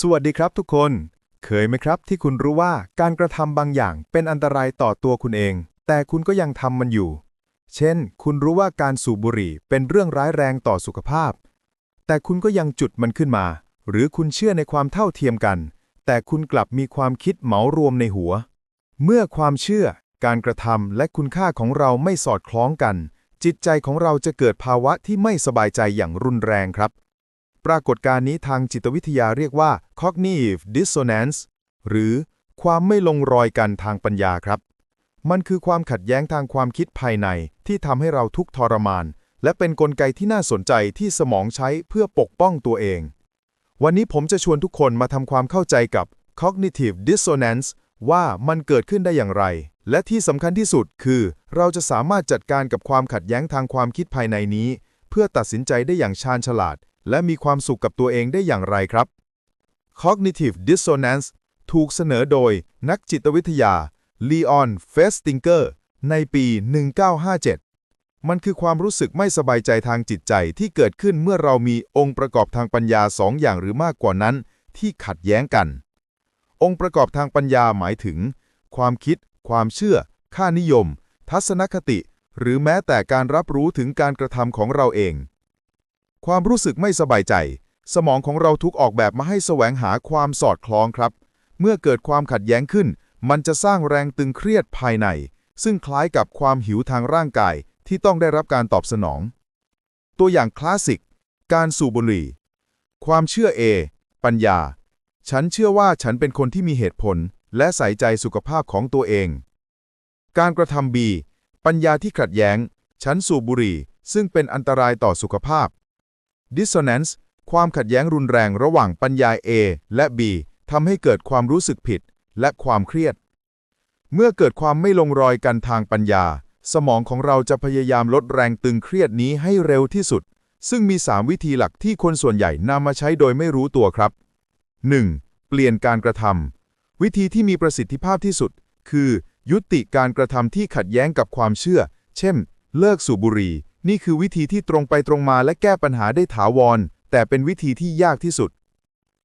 สวัสดีครับทุกคน เคยไหมครับที่คุณรู้ว่าการกระทำบางอย่างเป็นอันตรายต่อตัวคุณเอง แต่คุณก็ยังทำมันอยู่ เช่น คุณรู้ว่าการสูบบุหรี่เป็นเรื่องร้ายแรงต่อสุขภาพ แต่คุณก็ยังจุดมันขึ้นมา หรือคุณเชื่อในความเท่าเทียมกัน แต่คุณกลับมีความคิดเหมารวมในหัว เมื่อความเชื่อ การกระทำและคุณค่าของเราไม่สอดคล้องกัน จิตใจของเราจะเกิดภาวะที่ไม่สบายใจอย่างรุนแรงครับ ปรากฏการณ์นี้ทางจิตวิทยาเรียกว่า cognitive dissonance หรือความไม่ลงรอยกันทางปัญญาครับ มันคือความขัดแย้งทางความคิดภายในที่ทำให้เราทุกข์ทรมาน และเป็นนกลไกที่น่าสนใจที่สมองใช้เพื่อปกป้องตัวเอง วันนี้ผมจะชวนทุกคนมาทำความเข้าใจกับ cognitive dissonance ว่ามันเกิดขึ้นได้อย่างไร และที่สำคัญที่สุดคือ เราจะสามารถจัดการกับความขัดแย้งทางความคิดภายในนี้ เพื่อตัดสินใจได้อย่างชาญฉลาด และมีความสุขกับตัวเองได้อย่างไรครับ Cognitive Dissonance ถูกเสนอโดยนักจิตวิทยา Leon Festinger ในปี 1957 มันคือความรู้สึกไม่สบายใจทางจิตใจที่เกิดขึ้นเมื่อเรามีองค์ประกอบทางปัญญาสองอย่างหรือมากกว่านั้น ที่ขัดแย้งกัน องค์ประกอบทางปัญญาหมายถึง ความคิด ความเชื่อ ค่านิยม ทัศนคติ หรือแม้แต่การรับรู้ถึงการกระทำของเราเอง ความรู้สึกไม่สบายใจ สมองของเราทุกออกแบบมาให้แสวงหาความสอดคล้องครับ เมื่อเกิดความขัดแย้งขึ้น มันจะสร้างแรงตึงเครียดภายใน ซึ่งคล้ายกับความหิวทางร่างกายที่ต้องได้รับการตอบสนอง ตัวอย่างคลาสสิก การสูบบุหรี่ ความเชื่อ A ปัญญา ฉันเชื่อว่าฉันเป็นคนที่มีเหตุผล และใส่ใจสุขภาพของตัวเอง การกระทำ B ปัญญาที่ขัดแย้ง ฉันสูบบุหรี่ ซึ่งเป็นอันตรายต่อสุขภาพ Dissonance ความขัดแย้งรุนแรงระหว่างปัญญา A และ B ทำให้เกิดความรู้สึกผิดและความเครียด เมื่อเกิดความไม่ลงรอยกันทางปัญญา สมองของเราจะพยายามลดแรงตึงเครียดนี้ให้เร็วที่สุด ซึ่งมี 3 วิธีหลักที่คนส่วนใหญ่นำมาใช้โดยไม่รู้ตัวครับ 1. เปลี่ยนการกระทำวิธีที่มีประสิทธิภาพที่สุด คือ ยุติการกระทำที่ขัดแย้งกับความเชื่อ เช่น เลิกสูบบุหรี่ นี่คือวิธีที่ตรงไปตรงมาและแก้ปัญหาได้ถาวร แต่เป็นวิธีที่ยากที่สุด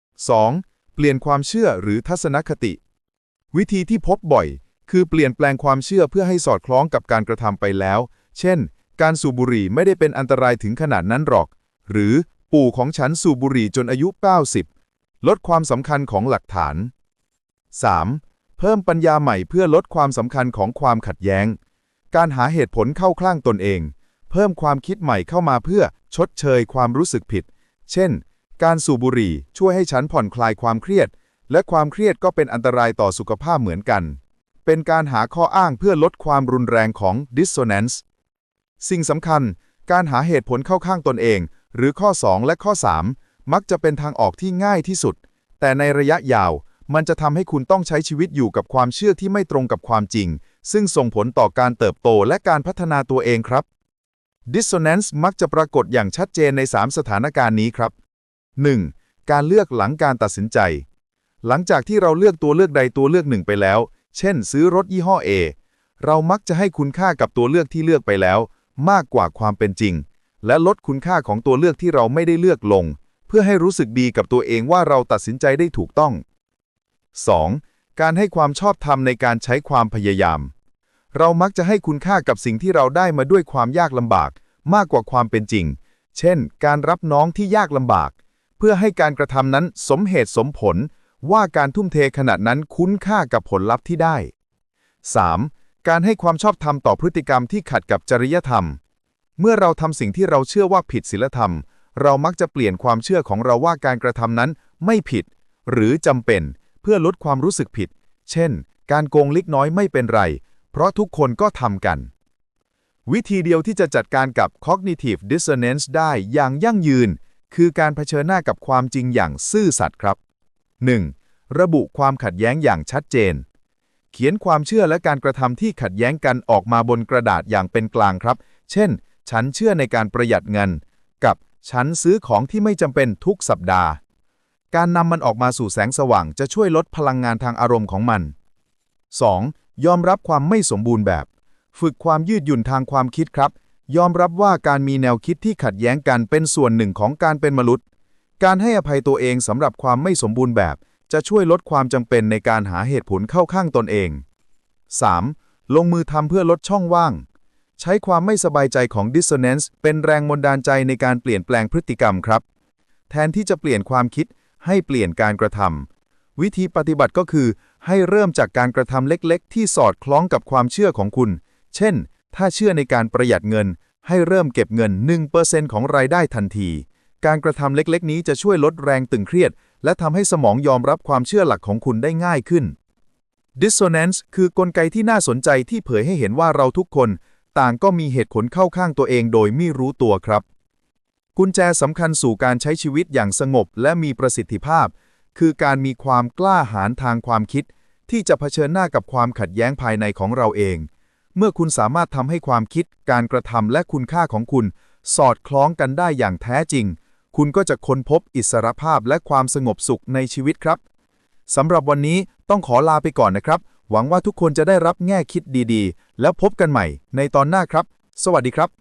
2. เปลี่ยนความเชื่อหรือทัศนคติ วิธีที่พบบ่อย คือเปลี่ยนแปลงความเชื่อเพื่อให้สอดคล้องกับการกระทำไปแล้ว เช่น การสูบบุหรี่ไม่ได้เป็นอันตรายถึงขนาดนั้นหรอก หรือปู่ของฉันสูบบุหรี่จนอายุ 90 ลดความสำคัญของหลักฐาน 3. เพิ่มปัญญาใหม่เพื่อลดความสำคัญของความขัดแย้ง การหาเหตุผลเข้าข้างตนเอง เพิ่มความคิดใหม่เข้ามาเพื่อชดเชยความรู้สึกผิด เช่น การสูบบุหรี่ช่วยให้ฉันผ่อนคลายความเครียด และความเครียดก็เป็นอันตรายต่อสุขภาพเหมือนกัน เป็นการหาข้ออ้างเพื่อลดความรุนแรงของ dissonance สิ่งสำคัญ การหาเหตุผลเข้าข้างตนเอง หรือข้อ 2 และข้อ 3 มักจะเป็นทางออกที่ง่ายที่สุด แต่ในระยะยาว มันจะทำให้คุณต้องใช้ชีวิตอยู่กับความเชื่อที่ไม่ตรงกับความจริง ซึ่งส่งผลต่อการเติบโตและการพัฒนาตัวเองครับ Dissonance มักจะปรากฏอย่างชัดเจนใน 3 สถานการณ์นี้ครับ 1. การเลือกหลังการตัดสินใจ หลังจากที่เราเลือกตัวเลือกใดตัวเลือกหนึ่งไปแล้ว เช่น ซื้อรถยี่ห้อ A เรามักจะให้คุณค่ากับตัวเลือกที่เลือกไปแล้ว มากกว่าความเป็นจริง และลดคุณค่าของตัวเลือกที่เราไม่ได้เลือกลง เพื่อให้รู้สึกดีกับตัวเองว่าเราตัดสินใจได้ถูกต้อง 2. การให้ความชอบธรรมในการใช้ความพยายาม เรามักจะให้คุณค่ากับสิ่งที่เราได้มาด้วยความยากลำบาก มากกว่าความเป็นจริง เช่น การรับน้องที่ยากลำบาก เพื่อให้การกระทำนั้นสมเหตุสมผล ว่าการทุ่มเทขนาดนั้นคุ้นค่ากับผลลัพธ์ที่ได้ 3. การให้ความชอบธรรมต่อพฤติกรรมที่ขัดกับจริยธรรม เมื่อเราทำสิ่งที่เราเชื่อว่าผิดศีลธรรม เรามักจะเปลี่ยนความเชื่อของเราว่าการกระทำนั้นไม่ผิด หรือจำเป็น เพื่อลดความรู้สึกผิด เช่น การโกงเล็กน้อยไม่เป็นไร เพราะทุกคนก็ทำกัน วิธีเดียวที่จะจัดการกับ cognitive dissonance ได้อย่างยั่งยืน คือการเผชิญหน้ากับความจริงอย่างซื่อสัตย์ครับ 1. ระบุความขัดแย้งอย่างชัดเจน เขียนความเชื่อและการกระทำที่ขัดแย้งกันออกมาบนกระดาษอย่างเป็นกลางครับ เช่น ฉันเชื่อในการประหยัดเงิน กับฉันซื้อของที่ไม่จำเป็นทุกสัปดาห์ การนำมันออกมาสู่แสงสว่างจะช่วยลดพลังงานทางอารมณ์ของมัน 2. ยอมรับความไม่สมบูรณ์แบบ ฝึกความยืดหยุ่นทางความคิดครับ ยอมรับว่าการมีแนวคิดที่ขัดแย้งกันเป็นส่วนหนึ่งของการเป็นมนุษย์ การให้อภัยตัวเองสำหรับความไม่สมบูรณ์แบบ จะช่วยลดความจำเป็นในการหาเหตุผลเข้าข้างตนเอง 3. ลงมือทำเพื่อลดช่องว่าง ใช้ความไม่สบายใจของ dissonance เป็นแรงมนดานใจในการเปลี่ยนแปลงพฤติกรรมครับ แทนที่จะเปลี่ยนความคิดให้เปลี่ยนการกระทำวิธีปฏิบัติก็คือ ให้เริ่มจากการกระทำเล็กๆ ที่สอดคล้องกับความเชื่อของคุณ เช่น ถ้าเชื่อในการประหยัดเงิน ให้เริ่มเก็บเงิน 1%ของรายได้ทันที การกระทำเล็กๆ นี้จะช่วยลดแรงตึงเครียด และทำให้สมองยอมรับความเชื่อหลักของคุณได้ง่ายขึ้น Dissonance คือกลไกที่น่าสนใจที่เผยให้เห็นว่าเราทุกคน ต่างก็มีเหตุผลเข้าข้างตัวเองโดยไม่รู้ตัวครับ กุญแจสำคัญสู่การใช้ชีวิตอย่างสงบและมีประสิทธิภาพ คือการมีความกล้าหาญทางความคิด ที่จะเผชิญหน้ากับความขัดแย้งภายในของเราเอง เมื่อคุณสามารถทำให้ความคิด การกระทำและคุณค่าของคุณ สอดคล้องกันได้อย่างแท้จริง คุณก็จะค้นพบอิสรภาพและความสงบสุขในชีวิตครับสำหรับวันนี้ต้องขอลาไปก่อนนะครับ หวังว่าทุกคนจะได้รับแง่คิดดีๆ แล้วพบกันใหม่ในตอนหน้าครับ สวัสดีครับ